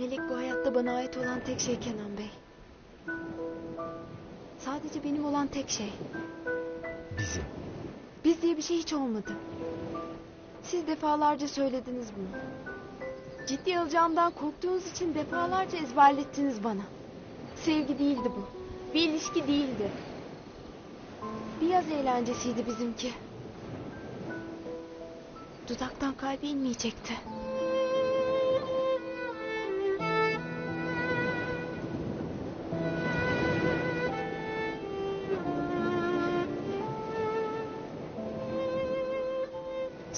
Melek bu hayatta bana ait olan tek şey Kenan Bey. Sadece benim olan tek şey. Bizi. Biz diye bir şey hiç olmadı. Siz defalarca söylediniz bunu. Ciddi alacağımdan korktuğunuz için defalarca ezberlettiniz bana. Sevgi değildi bu. Bir ilişki değildi. Bir yaz eğlencesiydi bizimki. Dudaktan kalbe inmeyecekti.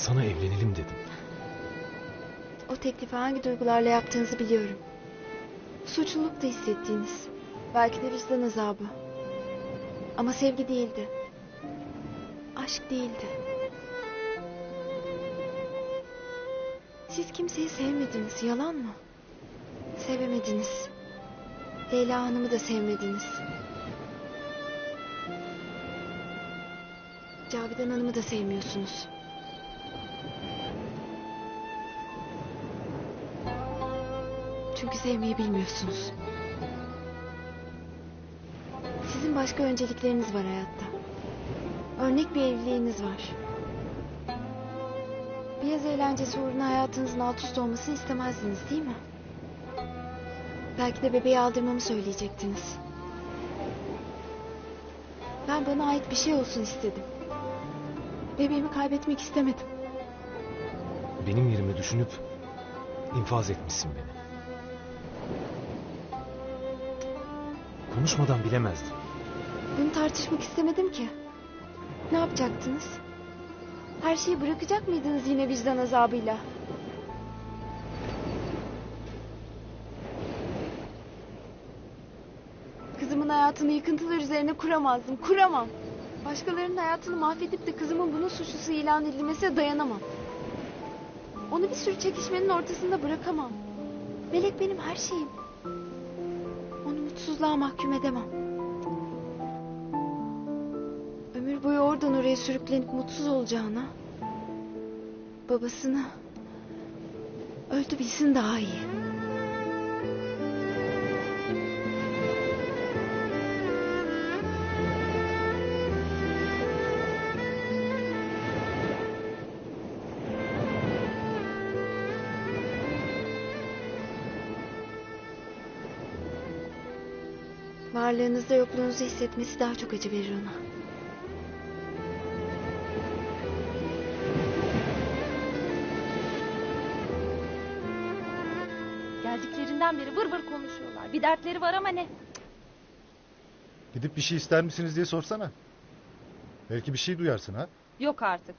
Sana evlenelim dedim. O teklifi hangi duygularla yaptığınızı biliyorum. Suçluluk da hissettiğiniz. Belki de vicdan azabı. Ama sevgi değildi. Aşk değildi. Siz kimseyi sevmediniz, yalan mı? Sevemediniz. Leyla Hanım'ı da sevmediniz. Cavidan Hanım'ı da sevmiyorsunuz. Çünkü sevmeyi bilmiyorsunuz. Sizin başka öncelikleriniz var hayatta. Örnek bir evliliğiniz var. Bir yaz eğlencesi uğruna hayatınızın alt üst olmasını istemezdiniz değil mi? Belki de bebeği aldırmamı söyleyecektiniz. Ben bana ait bir şey olsun istedim. Bebeğimi kaybetmek istemedim. Benim yerime düşünüp infaz etmişsin beni. Konuşmadan bilemezdim. Bunu tartışmak istemedim ki. Ne yapacaktınız? Her şeyi bırakacak mıydınız yine vicdan azabıyla? Kızımın hayatını yıkıntılar üzerine kuramazdım. Kuramam. Başkalarının hayatını mahvedip de kızımın bunun suçlusu ilan edilmesine dayanamam. Onu bir sürü çekişmenin ortasında bırakamam. Melek benim her şeyim. Mutsuzluğa mahkum edemem. Ömür boyu oradan oraya sürüklenip mutsuz olacağına... ...babasını... ...öldü bilsin daha iyi. Varlığınızda yokluğunuzu hissetmesi daha çok acı verir ona. Geldiklerinden beri vır vır konuşuyorlar. Bir dertleri var ama ne? Gidip bir şey ister misiniz diye sorsana. Belki bir şey duyarsın ha. Yok artık.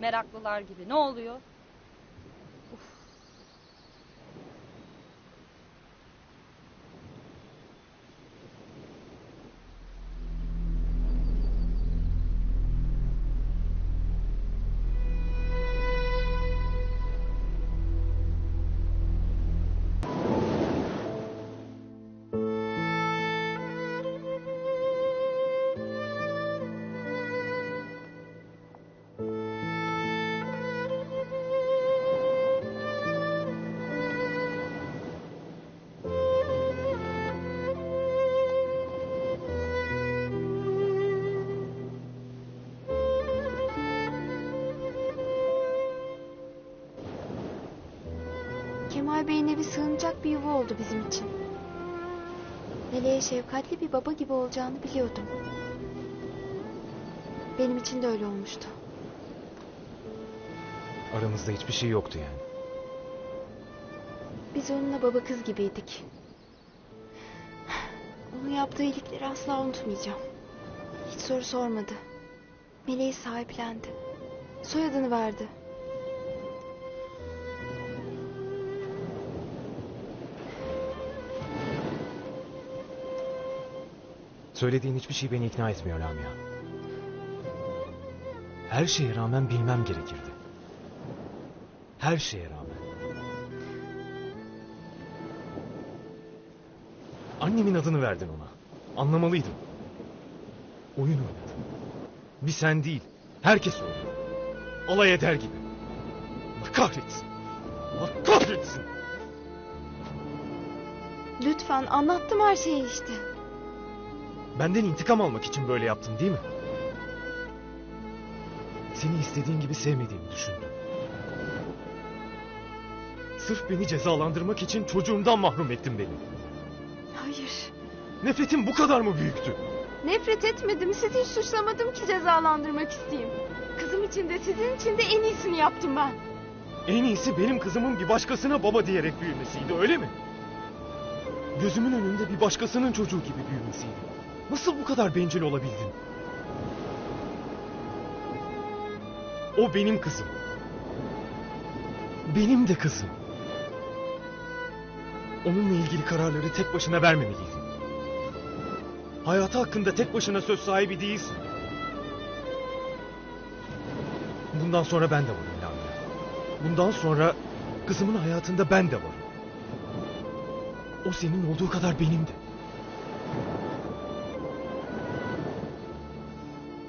Meraklılar gibi. Ne oluyor? Kemal Bey'in evi sığınacak bir yuva oldu bizim için. Meleğe şefkatli bir baba gibi olacağını biliyordum. Benim için de öyle olmuştu. Aramızda hiçbir şey yoktu yani. Biz onunla baba kız gibiydik. Onun yaptığı iyilikleri asla unutmayacağım. Hiç soru sormadı. Meleği sahiplendi. Soyadını verdi. Söylediğin hiçbir şey beni ikna etmiyor Lamia. Her şeye rağmen bilmem gerekirdi. Her şeye rağmen. Annemin adını verdin ona. Anlamalıydım. Oyun oynadın. Bir sen değil. Herkes oynuyor. Alay eder gibi. Allah kahretsin. Allah kahretsin. Lütfen anlattım her şeyi işte. Benden intikam almak için böyle yaptın değil mi? Seni istediğin gibi sevmediğimi düşündüm. Sırf beni cezalandırmak için çocuğumdan mahrum ettin beni. Hayır. Nefretin bu kadar mı büyüktü? Nefret etmedim. Sizi hiç suçlamadım ki cezalandırmak isteyeyim. Kızım için de sizin için de en iyisini yaptım ben. En iyisi benim kızımın bir başkasına baba diyerek büyümesiydi öyle mi? Gözümün önünde bir başkasının çocuğu gibi büyümesiydi. Nasıl bu kadar bencil olabildin? O benim kızım. Benim de kızım. Onunla ilgili kararları tek başına vermemeliydin. Hayatı hakkında tek başına söz sahibi değilsin. Bundan sonra ben de varım Lamia. Bundan sonra kızımın hayatında ben de varım. O senin olduğu kadar benim de.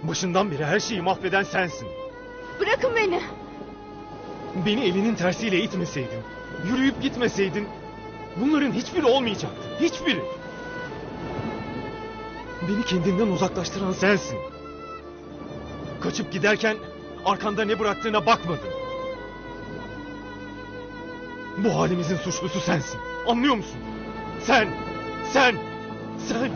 Başından beri her şeyi mahveden sensin. Bırakın beni. Beni elinin tersiyle itmeseydin, yürüyüp gitmeseydin bunların hiçbiri olmayacaktı. Hiçbiri. Beni kendinden uzaklaştıran sensin. Kaçıp giderken arkanda ne bıraktığına bakmadın. Bu halimizin suçlusu sensin. Anlıyor musun? Sen, sen, sen.